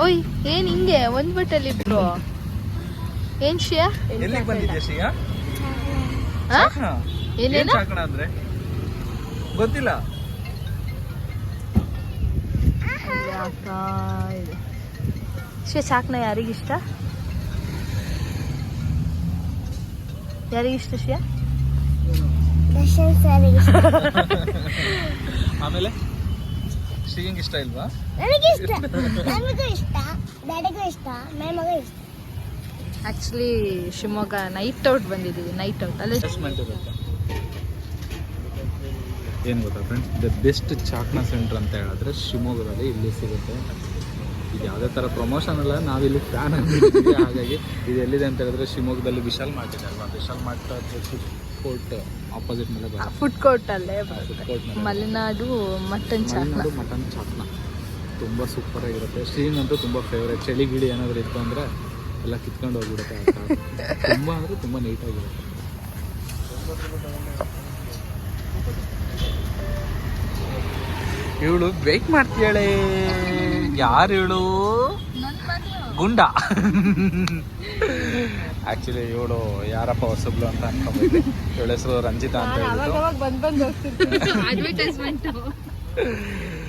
ಓಯ್ ಏನ್ ಹಿಂಗೆ? ಒಂದ್ ಬಟ್ಟಲ್ಲಿ ಇಬ್ರು. ಏನ್ ಶ್ರೇಯಾ? ಎಲ್ಲಿಗೆ ಬಂದಿದ್ಯಾ ಶ್ರೀಯಾ? ಏನೇನು? ಚಾಕಣ ಅಂದ್ರೆ? ಗೊತ್ತಿಲ್ಲ. ಶ್ರೇಯಾ ಚಾಕ್ನ ಯಾರಿಗಿಷ್ಟ ಯಾರಿಗಿಷ್ಟ ಸರಿಗೆ ಆಮೇಲೆ? ಶ್ರೀಯಂಗ್ ಇಷ್ಟ ಇಲ್ವಾ? ನನಗೆ ಇಷ್ಟ. ನನಗೆ ಇಷ್ಟ. ಡ್ಯಾಡಿಗೂ ಇಷ್ಟ. ಮೇಮಗೆ ಇಷ್ಟ. ಆಕ್ಚುಲಿ ಶಿವಮೊಗ್ಗ ನೈಟ್ ಔಟ್ ಬಂದಿದ್ದೀವಿ ನೈಟ್ ಔಟ್ ಅಲ್ಲಿ ಅಸೆಸ್ಮೆಂಟ್ ಇರುತ್ತೆ. ಏನು ಗೊತ್ತಾ friends the best chakna centre ಅಂತ ಹೇಳಿದ್ರೆ ಶಿವಮೊಗ್ಗದಲ್ಲಿ ಇಲ್ಲಿ ಸಿಗುತ್ತೆ. ಇದು ಯಾವುದೇ ಥರ ಪ್ರಮೋಷನ್ ಅಲ್ಲ ನಾವಿಲ್ಲಿ ಫ್ಯಾನ್ ಆಗಿರ್ತೀವಿ ಹಾಗಾಗಿ ಇದು ಎಲ್ಲಿದೆ ಅಂತ ಹೇಳಿದ್ರೆ ಶಿವಮೊಗ್ಗದಲ್ಲಿ ವಿಶಾಲ್ ಮಾರ್ಕೆಟ್ ಇದೆ ಅಲ್ವಾ? ವಿಶಾಲ್ ಮಾರ್ಟ್ ಕೋರ್ಟ್ ಆಪೋಸಿಟ್ ಮೇಲೆ ಬರುತ್ತೆ. ಫುಡ್ ಕೋರ್ಟ್ ಅಲ್ಲೇ ಫುಡ್ ಕೋರ್ಟ್ ಮೇಲೆ ಮಲೆನಾಡು ಮಟನ್ ಮಲೆನಾಡು ಮಟನ್ ಚಾಕ್ನ ತುಂಬ ಸೂಪರ್ ಆಗಿರುತ್ತೆ. ಶ್ರೀಂಗ್ ಅಂತೂ ತುಂಬ ಫೇವ್ರೇಟ್ ಚಳಿ ಗಿಳಿ ಏನಾದರೂ ಇತ್ತು ಅಂದರೆ ಎಲ್ಲ ಕಿತ್ಕೊಂಡು ಹೋಗ್ಬಿಡುತ್ತೆ ಆ. ತುಂಬ ಅಂದರೆ ತುಂಬ ನೀಟಾಗಿರುತ್ತೆ ಇವಳು ಬ್ರೇಕ್ ಮಾಡ್ತೀಯಾಳೆ? ಯಾರು ಇವಳು? ಗುಂಡ. ಆ್ಯಕ್ಚುಲಿ ಇವಳು ಯಾರಪ್ಪ ಹೊಸಬ್ಳು ಅಂತ ಅನ್ಕೊಂಡ್ಬಿಟ್ಟು ಇವಳ ಹೆಸರು ರಂಜಿತಾ ಅಂತ ಹೇಳ್ಬಿಟ್ಟು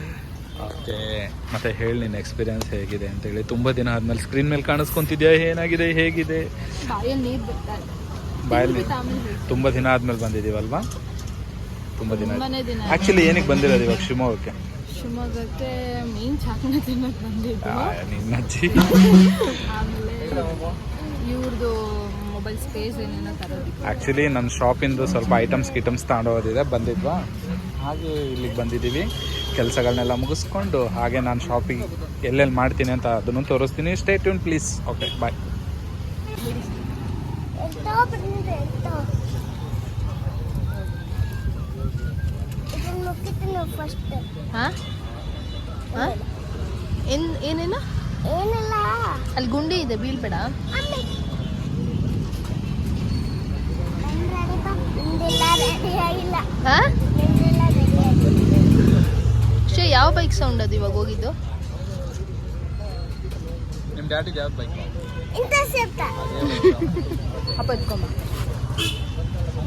ಓಕೆ ಮತ್ತೆ ಹೇಳಿ ನಿನ್ನ ಎಕ್ಸ್ಪೀರಿಯನ್ಸ್ ಹೇಗಿದೆ ಅಂತ ಹೇಳಿ. ತುಂಬ ದಿನ ಆದ್ಮೇಲೆ ಸ್ಕ್ರೀನ್ ಮೇಲೆ ಕಾಣಿಸ್ಕೊಂತಿದ್ಯಾ? ಏನಾಗಿದೆ? ಹೇಗಿದೆ? ಬಾಯಲ್ಲಿ ತುಂಬ ದಿನ ಆದ್ಮೇಲೆ ಬಂದಿದ್ದೀವಲ್ವಾ? ತುಂಬ ದಿನ ಆ್ಯಕ್ಚುಲಿ ಏನಕ್ಕೆ ಬಂದಿರೋದು ಇವಾಗ ಶಿವಮೊಗ್ಗಕ್ಕೆ? ಶಿವಮೊಗ್ಗಕ್ಕೆ ಮೀನ್ ಚಾಕನ ತಿನ್ನಕ್ ಬಂದಿದ್ದು. ನಿನ್ನ ಅಜ್ಜಿ. ಆಮೇಲೆ ಇವ್ರದ್ದು ಮೊಬೈಲ್ ಸ್ಪೇಸ್ ಏನೇನೋ ತರೋದಿಕ್ಕೆ ಆ್ಯಕ್ಚುಲಿ ನನ್ನ ಶಾಪಿಂದು ಸ್ವಲ್ಪ ಐಟಮ್ಸ್ ಗಿಟಮ್ಸ್ ತಗೊಂಡೋದಿದೆ ಬಂದಿದ್ವಾ? ಹಾಗೆ ಇಲ್ಲಿಗೆ ಬಂದಿದ್ದೀವಿ ಕೆಲಸಗಳನ್ನೆಲ್ಲ ಮುಗಿಸ್ಕೊಂಡು ಹಾಗೆ ನಾನು ಶಾಪಿಂಗ್ ಎಲ್ಲೆಲ್ಲಿ ಮಾಡ್ತೀನಿ ಅಂತ ಅದನ್ನು ತೋರಿಸ್ತೀನಿ. Stay tune please okay bye ಏನೇನು? ಏನಿಲ್ಲ. ಅಲ್ಲಿ ಗುಂಡಿ ಇದೆ ಬೀಳ್ಬೇಡ. ಹಾ? ಶ್ರೇ ಯಾವ ಬೈಕ್ ಸೌಂಡ್ ಅದು ಇವಾಗ ಹೋಗಿದ್ದು? ನಿಮ್ಮ ಡ್ಯಾಡಿ ಯಾವ ಬೈಕ್ ಇಂಟರ್ಸೆಪ್ಟರ್ ಅಪ್ಪ ಎತ್ಕೊಂಬ.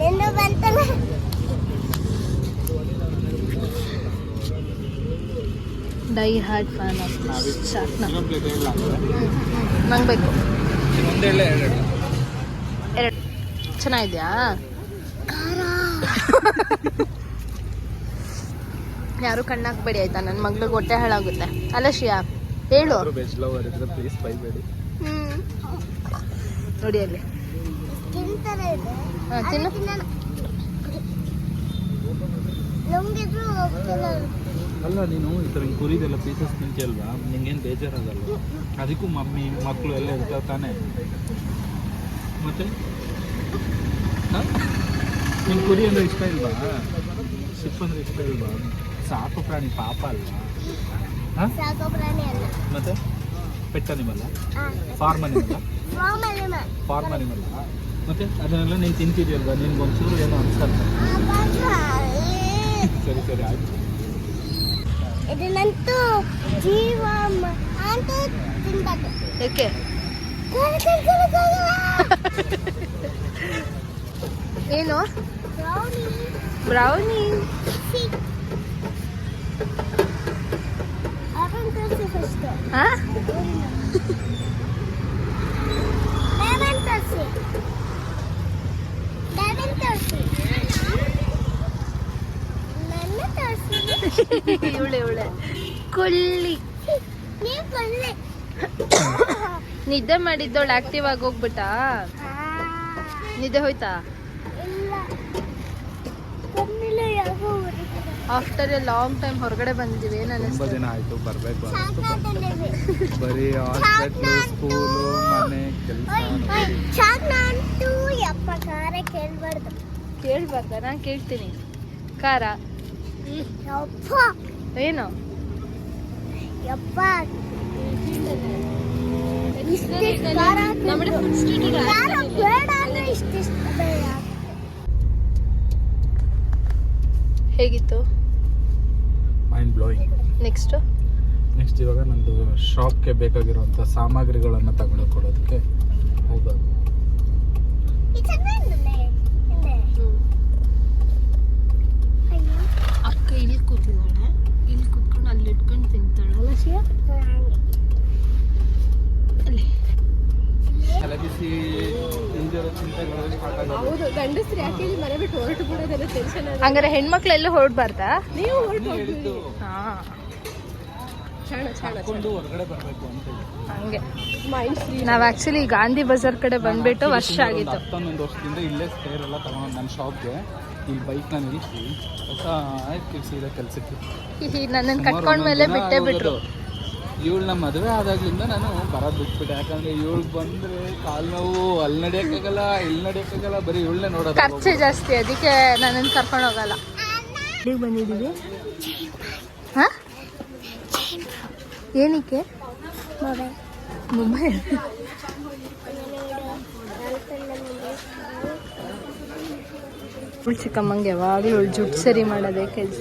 ನಿಂದು ಬಂತಲ್ಲ? ಡೈ ಹಾರ್ಟ್ ಫ್ಯಾನ್ ಹೇಳಲ್ಲ ನಂಗೆ ಬೇಕು. ಎರಡು. ಚೆನ್ನಾಗಿದ್ಯಾ? ಯಾರು ಕಣ್ಣಾಕ್ಬೇಡಿ ಆಯ್ತಾ? ನನ್ನ ಮಗ್ಳಿಗೆ ಹೊಟ್ಟೆ ಹಾಳಾಗುತ್ತೆ. ಅಲ್ಲ ಶ್ರಿಯಾ ಹೇಳು. ನೋಡಿ ಅಲ್ಲಿ. ಅಲ್ಲ ನೀನು ಈ ಥರ ಕುರಿದೆಲ್ಲ ಪೀಸಸ್ ತಿಂತೀಯಲ್ವಾ ನಿಂಗೇನು ಬೇಜಾರಾಗಲ್ಲ. ಅದಕ್ಕೂ ಮಮ್ಮಿ ಮಕ್ಕಳು ಎಲ್ಲ ಇರ್ತಾವೆ ತಾನೇ. ಮತ್ತೆ? ನಿಂಗೆ ಕುರಿ ಅಂದ್ರೆ ಇಷ್ಟ ಇಲ್ವಾ? ಶಿಪ್ ಅಂದ್ರೆ ಇಷ್ಟ ಇಲ್ವಾ? ಸಾಕು ಪ್ರಾಣಿ ಪಾಪ ಅಲ್ವಾ? ಸಾಕು ಸಾಕೋ ಪ್ರಾಣಿ ಅಲ್ಲ. ಮತ್ತೆ? ಪೆಟ್ ಅನಿಮಲ್ಲ ಫಾರ್ಮ್ ಅನಿಮಲ್ಲ ಫಾರ್ಮ್ ಅನಿಮಲ್ ಫಾರ್ಮ್ ಅನಿಮಲ್ಲ ಮತ್ತೆ ಅದನ್ನೆಲ್ಲ ನೀನು ತಿಂತಿದ್ಯಲ್ವಾ? ನಿನ್ಗೆ ಒಂಚೂರು ಏನೋ ಅನ್ಸಲ್ಲ. ಸರಿ ಸರಿ ಆಯ್ತು. ಇದನ್ನಂತೂ ಜೀವ ಮ- ಅಂತೂ ತಿನ್ಬಾರ್ದು ಏಕೆ? ಏನು? ಬ್ರೌನಿ. ಇವಳೆ ಇವಳೆ ಕೊಳ್ಳಿ ನಿದ್ದೆ ಮಾಡಿದ್ದವಳು ಆಕ್ಟಿವ್ ಆಗಿ ಹೋಗ್ಬಿಟ್ಟ. ನಿದ್ದೆ ಹೋಯ್ತಾ? ಆಫ್ಟರ್ ಎ ಲಾಂಗ್ ಟೈಮ್ ಹೊರಗಡೆ ಬಂದಿದ್ದೀವಿ ಏನು ತುಂಬ ಅನಿಸ್ತು ದಿನ ಆಯಿತು ಬರಬೇಕು ಅನಿಸ್ತು ಬರೀ ಹಾಸ್ಪಿಟ್ಲು ಸ್ಕೂಲು ಮನೆ ಕೆಲಸ ಕೇಳ್ಬಾರ್ದು. ಕೇಳ್ಬಾರ್ದ ನಾನು ಕೇಳ್ತೀನಿ. ಖಾರ? ಯಪ್ಪ. ಏನು? ಯಪ್ಪ. ಫುಡ್ ಸ್ಟ್ರೀಟ್ ಬೇಡ ಅಂದ್ರೆ ಇಷ್ಟ ಬೇಡ. ಹೇಗಿತ್ತು? ಮೈಂಡ್ ಬ್ಲೋಯಿಂಗ್ ನೆಕ್ಸ್ಟ್ ನೆಕ್ಸ್ಟ್ ಇವಾಗ ನಂದು ಶಾಪ್ಗೆ ಬೇಕಾಗಿರುವಂಥ ಸಾಮಗ್ರಿಗಳನ್ನು ತಗೊಂಡು ಕೊಡೋದಕ್ಕೆ ಹೋಗೋದು ಇದು ಚೆನ್ನಾಗಿಲ್ಲ ಹಿಂದೆ ಅಯ್ಯೋ ಅಕ್ಕ ಇಲ್ಲಿ ಕೂತಿದ್ದಾಳೆ ಇಲ್ಲಿ ಕೂತ್ಕೊಂಡು ಅಲ್ಲಿ ಇಟ್ಕೊಂಡು ತಿಂತಾಳೆ ಅಲ್ಲ ಶಿಯಾ ಅಲ್ಲಿ ಬಿಸಿ ಹೌದು ಗಂಡಸ್ರು ಯಾಕೆ ಇಲ್ಲಿ ಮನೆ ಬಿಟ್ಟು ಹೊರಟು ಬಿಡೋದೆಲ್ಲ ಟೆನ್ಷನ್ ಹಂಗಾರೆ ಹೆಣ್ಮಕ್ಳು ಎಲ್ಲೂ ಹೊರಡ್ಬಾರ್ದಾ ನೀವು ಹೊರಟು ಹಾ. ಹಂಗೆ. ನಾವ್ ಆಕ್ಚುಲಿ ಗಾಂಧಿ ಬಜಾರ್ ಕಡೆ ಬಂದ್ಬಿಟ್ಟು ವರ್ಷ ಆಗಿತ್ತು. ಹತ್ತೊಂದೊಂದು ವರ್ಷದಿಂದ ಇಲ್ಲೇ ಸ್ಟೇರ್ ಎಲ್ಲ ತಗೊಂಡು ನನ್ನ ಶಾಪ್ಗೆ ಇಲ್ಲಿ ಬೈಕ್ನ ನಿಲ್ಲಿಸಿ ಹೊಸ ಆಯ್ತು ಕೆಲಸಕ್ಕೆ. ನನ್ನನ್ನು ಕಟ್ಕೊಂಡ್ಮೇಲೆ ಬಿಟ್ಟೇ ಬಿಟ್ರು. ಇವಳನ್ನ ಮದುವೆ ಆದಾಗ್ಲಿಂದ ನಾನು ಬರೋದು ಬಿಟ್ಬಿಟ್ಟೆ. ಯಾಕಂದ್ರೆ ಇವಳು ಬಂದ್ರೆ ಕಾಲು ನೋವು ಅಲ್ಲಿ ನಡೆಯೋಕ್ಕಾಗಲ್ಲ ಇಲ್ಲಿ ನಡೆಯೋಕ್ಕಾಗಲ್ಲ ಬರೀ ಇವಳನ್ನೇ ನೋಡೋದು ಖರ್ಚು ಜಾಸ್ತಿ ಅದಕ್ಕೆ ನನ್ನನ್ನು ಕರ್ಕೊಂಡು ಹೋಗಲ್ಲ. ಬಂದಿದ್ದೀವಿ? ಹಾ? ಏನಕ್ಕೆ? ಮೊಬೈಲ್. ಮೊಬೈಲ್? ಚಿಕ್ಕಮ್ಮಂಗೆ ಯಾವಾಗಲೂ ಜುಟ್ ಸರಿ ಮಾಡೋದೇ ಕೆಲಸ.